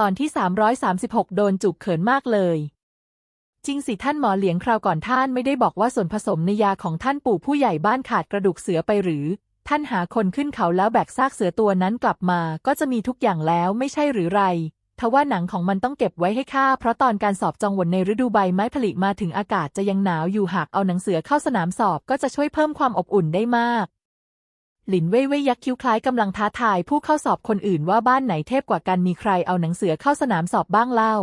ตอนที่ 336 โดนจุกเขินมากเลย จริงสิท่านหมอเหลียงคราวก่อนท่านไม่ได้บอกว่าส่วนผสมในยาของท่านปู่ผู้ใหญ่บ้านขาดกระดูกเสือไปหรือ ท่านหาคนขึ้นเขาแล้วแบกซากเสือตัวนั้นกลับมา ก็จะมีทุกอย่างแล้วไม่ใช่หรือไรทว่าหนังของมันต้องเก็บไว้ให้ข้า เพราะตอนการสอบจองวนในฤดูใบไม้ผลิมาถึงอากาศจะยังหนาวอยู่หากเอาหนังเสือเข้าสนามสอบก็จะช่วยเพิ่มความอบอุ่นได้มาก หลินเว่ยเว่ยยักคิ้วคล้ายกำลังท้าทายผู้เข้าสอบคนอื่นว่าบ้านไหนเทพกว่ากันมีใครเอาหนังเสือเข้าสนามสอบบ้างเล่า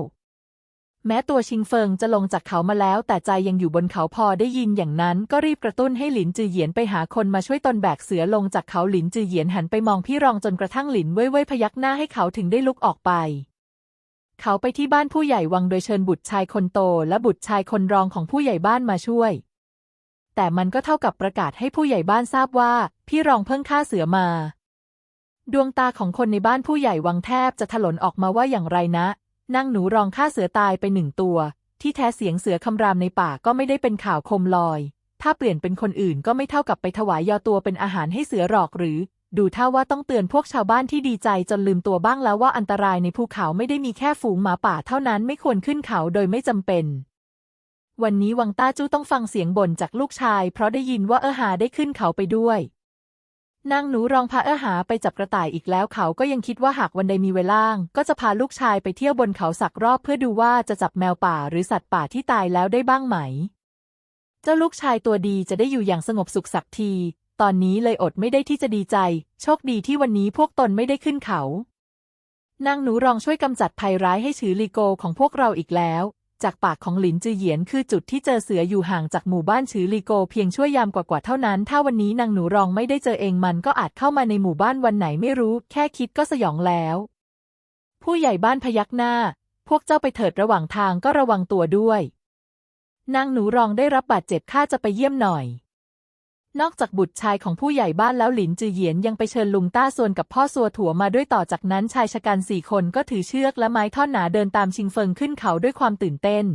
แม้ตัวชิงเฟิงจะลงจากเขามาแล้ว แต่ใจยังอยู่บนเขาพอได้ยินอย่างนั้น ก็รีบกระตุ้นให้หลินจือเหยียนไปหาคนมาช่วยตนแบกเสือลงจากเขาหลินจือเหยียนหันไปมองพี่รองจนกระทั่งหลินเว่ยเว่ยพยักหน้าให้เขาถึงได้ลุกออกไปเขาไปที่บ้านผู้ใหญ่วังโดยเชิญบุตรชายคนโตและบุตรชายคนรองของผู้ใหญ่บ้านมาช่วย แต่มันก็เท่ากับประกาศให้ผู้ใหญ่บ้านทราบว่า พี่รองเพิ่งฆ่าเสือมา ดวงตาของคนในบ้านผู้ใหญ่วังแทบจะถลนออกมาว่าอย่างไรนะนางหนูรองฆ่าเสือตายไปหนึ่งตัว ที่แท้เสียงเสือคำรามในป่าก็ไม่ได้เป็นข่าวคมลอย ถ้าเปลี่ยนเป็นคนอื่นก็ไม่เท่ากับไปถวายยอตัวเป็นอาหารให้เสือหรอกหรือ ดูท่าว่าต้องเตือนพวกชาวบ้านที่ดีใจจนลืมตัวบ้างแล้วว่าอันตรายในภูเขาไม่ได้มีแค่ฝูงหมาป่าเท่านั้นไม่ควรขึ้นเขาโดยไม่จำเป็น วันนี้วังต้าจู้ต้องฟังเสียงบ่นจากลูกชาย เพราะได้ยินว่าเออหาได้ขึ้นเขาไปด้วย นางหนูรองพาเออหาไปจับกระต่ายอีกแล้วเขาก็ยังคิดว่าหากวันใดมีเวลาก็จะพาลูกชายไปเที่ยวบนเขาสักรอบเพื่อดูว่าจะจับแมวป่าหรือสัตว์ป่าที่ตายแล้วได้บ้างไหม เจ้าลูกชายตัวดีจะได้อยู่อย่างสงบสุขสักที ตอนนี้เลยอดไม่ได้ที่จะดีใจ โชคดีที่วันนี้พวกตนไม่ได้ขึ้นเขานางหนูรองช่วยกำจัดภัยร้ายให้ฉือลีโกของพวกเราอีกแล้ว จากปากของหลินจือเหยียนคือจุดที่เจอเสืออยู่ห่างจากหมู่บ้านชือลีโกเพียงชั่วยยามกว่าๆเท่านั้น ถ้าวันนี้นางหนูรองไม่ได้เจอเองมันก็อาจเข้ามาในหมู่บ้านวันไหนไม่รู้ แค่คิดก็สยองแล้ว ผู้ใหญ่บ้านพยักหน้า พวกเจ้าไปเถิดระหว่างทางก็ระวังตัวด้วย นางหนูรองได้รับบาดเจ็บข้าจะไปเยี่ยมหน่อย นอกจากบุตรชายของผู้ใหญ่บ้านแล้วหลินจือเหยียนยังไปเชิญลุงต้าซวนกับพ่อซัวถั่วมาด้วยต่อจากนั้นชายชะกันสี่คนก็ถือเชือกและไม้ท่อนหนาเดินตามชิงเฟิงขึ้นเขาด้วยความตื่นเต้น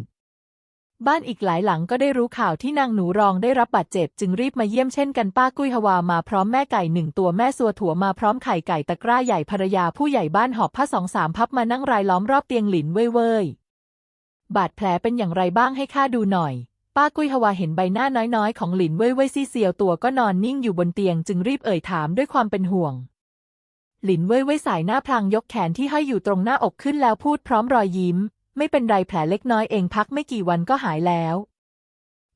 บ้านอีกหลายหลังก็ได้รู้ข่าวที่นางหนูรองได้รับบาดเจ็บ จึงรีบมาเยี่ยมเช่นกันป้ากุ้ยฮวามาพร้อมแม่ไก่หนึ่งตัวแม่ซัวถั่วมาพร้อมไข่ไก่ตะกร้าใหญ่ภรรยาผู้ใหญ่บ้านหอบผ้าสองสามพับมานั่งรายล้อมรอบเตียงหลินเว่ยเว่ยบาดแผลเป็นอย่างไรบ้างให้ข้าดูหน่อย ป้ากุ้ยฮวาเห็นใบหน้าน้อยๆ ของหลินเว่ยเว่ยซี่เซียวตัวก็นอนนิ่งอยู่บนเตียงจึงรีบเอ่ยถามด้วยความเป็นห่วง หลินเว่ยเว่ยสายหน้าพลางยกแขนที่ห้อยอยู่ตรงหน้าอกขึ้นแล้วพูดพร้อมรอยยิ้ม ไม่เป็นไรแผลเล็กน้อยเองพักไม่กี่วันก็หายแล้ว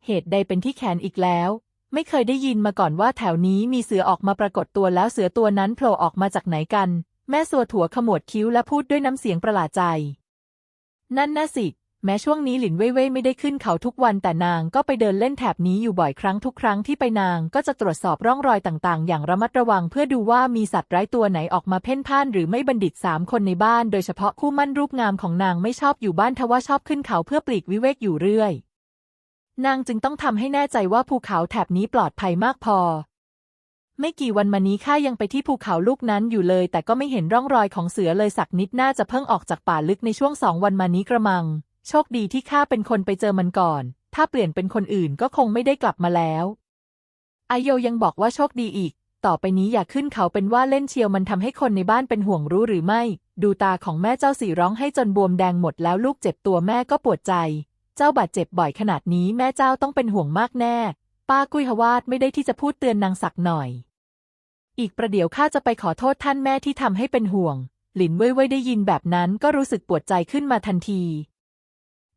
เหตุใดเป็นที่แขนอีกแล้ว ไม่เคยได้ยินมาก่อนว่าแถวนี้มีเสือออกมาปรากฏตัวแล้วเสือตัวนั้นโผล่ออกมาจากไหนกัน แม่สัวถั่วขมวดคิ้วและพูดด้วยน้ำเสียงประหลาดใจ นั่นน่ะสิ แม้ช่วงนี้หลินเว่ยเว่ยไม่ได้ขึ้นเขาทุกวันแต่นางก็ไปเดินเล่นแถบนี้อยู่บ่อยครั้งทุกครั้งที่ไปนางก็จะตรวจสอบร่องรอยต่างๆ อย่างระมัดระวังเพื่อดูว่ามีสัตว์ร้ายตัวไหนออกมาเพ่นพ่านหรือไม่บัณฑิตสามคนในบ้านโดยเฉพาะคู่มั่นรูปงามของนางไม่ชอบอยู่บ้านทว่าชอบขึ้นเขาเพื่อปลีกวิเวกอยู่เรื่อย นางจึงต้องทำให้แน่ใจว่าภูเขาแถบนี้ปลอดภัยมากพอ ไม่กี่วันมานี้ข้ายังไปที่ภูเขาลูกนั้นอยู่เลย แต่ก็ไม่เห็นร่องรอยของเสือเลยสักนิดน่าจะเพิ่งออกจากป่าลึกในช่วงสองวันมานี้กระมัง โชคดีที่ข้าเป็นคนไปเจอมันก่อน ถ้าเปลี่ยนเป็นคนอื่นก็คงไม่ได้กลับมาแล้วอายโยยังบอกว่าโชคดีอีก ต่อไปนี้อย่าขึ้นเขาเป็นว่าเล่นเชียวมันทำให้คนในบ้านเป็นห่วงรู้หรือไม่ ดูตาของแม่เจ้าสีร้องให้จนบวมแดงหมดแล้วลูกเจ็บตัวแม่ก็ปวดใจ เจ้าบาดเจ็บบ่อยขนาดนี้แม่เจ้าต้องเป็นห่วงมากแน่ ป้ากุยฮวาดไม่ได้ที่จะพูดเตือนนางสักหน่อย อีกประเดี๋ยวข้าจะไปขอโทษท่านแม่ที่ทำให้เป็นห่วง หลินเว่ยเว่ยได้ยินแบบนั้นก็รู้สึกปวดใจขึ้นมาทันที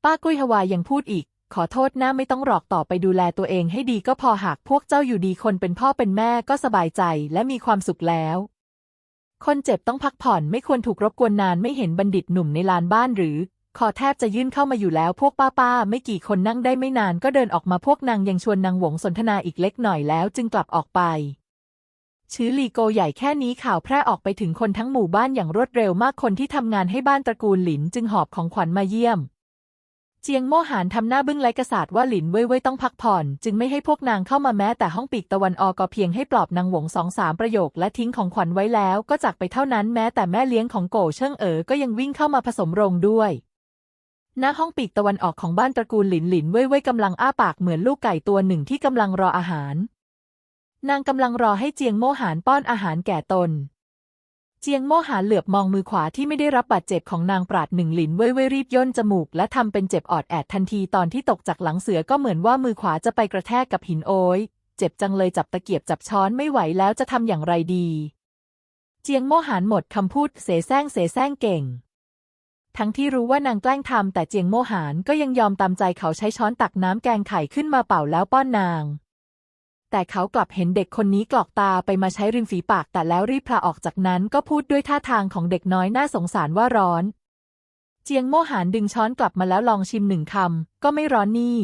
ป้ากุ้ยฮวายังพูดอีก ขอโทษนะไม่ต้องหรอกต่อไปดูแลตัวเองให้ดีก็พอหากพวกเจ้าอยู่ดีคนเป็นพ่อเป็นแม่ก็สบายใจและมีความสุขแล้ว คนเจ็บต้องพักผ่อนไม่ควรถูกรบกวนนานไม่เห็นบัณฑิตหนุ่มในลานบ้านหรือขอแทบจะยื่นเข้ามาอยู่แล้วพวกป้าป้าๆไม่กี่คนนั่งได้ไม่นานก็เดินออกมาพวกนางยังชวนนางหวงสนทนาอีกเล็กหน่อยแล้วจึงกลับออกไปชื้อลีโกใหญ่แค่นี้ข่าวแพร่ออกไปถึงคนทั้งหมู่บ้านอย่างรวดเร็วมากคนที่ทำงานให้บ้านตระกูลหลินจึงหอบของขวัญมาเยี่ยม เจียงโม่หานทำหน้าบึ้งไร้กระสาดว่าหลินเว่ยเว่ยต้องพักผ่อน จึงไม่ให้พวกนางเข้ามาแม้แต่ห้องปีกตะวันออกก็เพียงให้ปลอบนางหวงสองสามประโยค และทิ้งของขวัญไว้แล้วก็จากไปเท่านั้นแม้แต่แม่เลี้ยงของโกเชิงเอ๋อก็ยังวิ่งเข้ามาผสมโรงด้วยณห้องปีกตะวันออกของบ้านตระกูลหลินหลินเว่ยเว่ยกำลังอ้าปากเหมือนลูกไก่ตัวหนึ่งที่กำลังรออาหาร นางกำลังรอให้เจียงโม่หานป้อนอาหารแก่ตน เจียงโม่หานเหลือบมองมือขวาที่ไม่ได้รับบาดเจ็บของนางปราดหนึ่งหลินเว่ยเว่ยรีบย่นจมูก และทำเป็นเจ็บออดแอดทันทีตอนที่ตกจากหลังเสือก็เหมือนว่ามือขวาจะไปกระแทกกับหินโอย เจ็บจังเลยจับตะเกียบจับช้อนไม่ไหวแล้วจะทำอย่างไรดี เจียงโม่หานหมดคำพูดเสแสร้งเสแสร้งเก่ง ทั้งที่รู้ว่านางแกล้งทำแต่เจียงโม่หานก็ยังยอมตามใจเขาใช้ช้อนตักน้ำแกงไข่ขึ้นมาเป่าแล้วป้อนนาง แต่เขากลับเห็นเด็กคนนี้กรอกตาไปมาใช้ริมฝีปากแต่แล้วรีบพลาออกจากนั้นก็พูดด้วยท่าทางของเด็กน้อยน่าสงสารว่าร้อน เจียงโม่หานดึงช้อนกลับมาแล้วลองชิมหนึ่งคำก็ไม่ร้อนนี่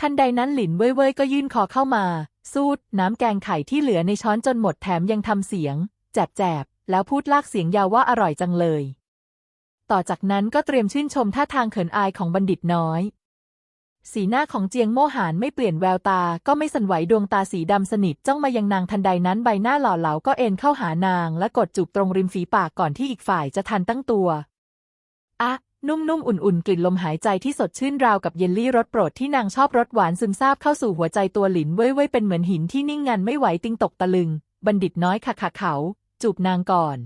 ทันใดนั้นหลินเว่ยเว่ยก็ยื่นคอเข้ามา สูดน้ำแกงไข่ที่เหลือในช้อนจนหมดแถมยังทำเสียง แจบๆแล้วพูดลากเสียงยาวว่าอร่อยจังเลย ต่อจากนั้นก็เตรียมชื่นชมท่าทางเขินอายของบัณฑิตน้อย สีหน้าของเจียงโมหานไม่เปลี่ยนแววตา ก็ไม่สั่นไหวดวงตาสีดำสนิทจ้องมายังนางทันใดนั้นใบหน้าหล่อเหลาก็เอ็นเข้าหานาง และกดจูบตรงริมฝีปากก่อนที่อีกฝ่ายจะทันตั้งตัว อะ นุ่มๆ อุ่นๆ กลิ่นลมหายใจที่สดชื่นราวกับเยลลี่รสโปรดที่นางชอบรสหวานซึมซาบเข้าสู่หัวใจตัวหลินเว่ยเว่ยเป็นเหมือนหินที่นิ่งงันไม่ไหวติงตกตะลึง บัณฑิตน้อยขะขะเขา จูบนางก่อน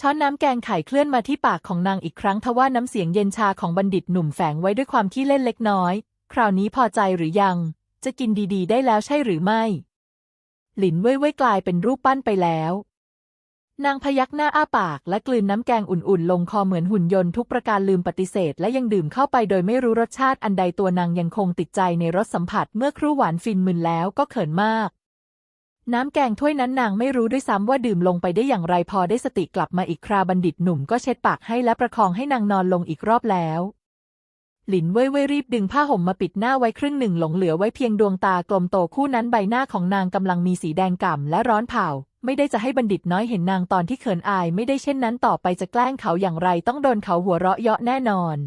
ช้อนน้ำแกงไข่เคลื่อนมาที่ปากของนางอีกครั้งทว่าน้ำเสียงเย็นชาของบัณฑิตหนุ่มแฝงไว้ด้วยความขี้เล่นเล็กน้อย คราวนี้พอใจหรือยัง จะกินดีๆ ได้แล้วใช่หรือไม่ หลินเว่ยเว่ยกลายเป็นรูปปั้นไปแล้ว นางพยักหน้าอ้าปากและกลืนน้ำแกงอุ่นๆ ลงคอเหมือนหุ่นยนต์ทุกประการลืมปฏิเสธ และยังดื่มเข้าไปโดยไม่รู้รสชาติอันใดตัวนางยังคงติดใจในรสสัมผัสเมื่อครู่หวานฟินมึนแล้วก็เขินมาก น้ำแกงถ้วยนั้นนางไม่รู้ด้วยซ้ำว่าดื่มลงไปได้อย่างไรพอได้สติกลับมาอีกคราบัณฑิตหนุ่มก็เช็ดปากให้และประคองให้นางนอนลงอีกรอบแล้ว หลินเว่ยเว่ยรีบดึงผ้าห่มมาปิดหน้าไว้ครึ่งหนึ่งหลงเหลือไว้เพียงดวงตากลมโตคู่นั้นใบหน้าของนางกำลังมีสีแดงก่ำและร้อนเผาไม่ได้จะให้บัณฑิตน้อยเห็นนางตอนที่เขินอายไม่ได้เช่นนั้นต่อไปจะแกล้งเขาอย่างไรต้องโดนเขาหัวเราะเยาะแน่นอน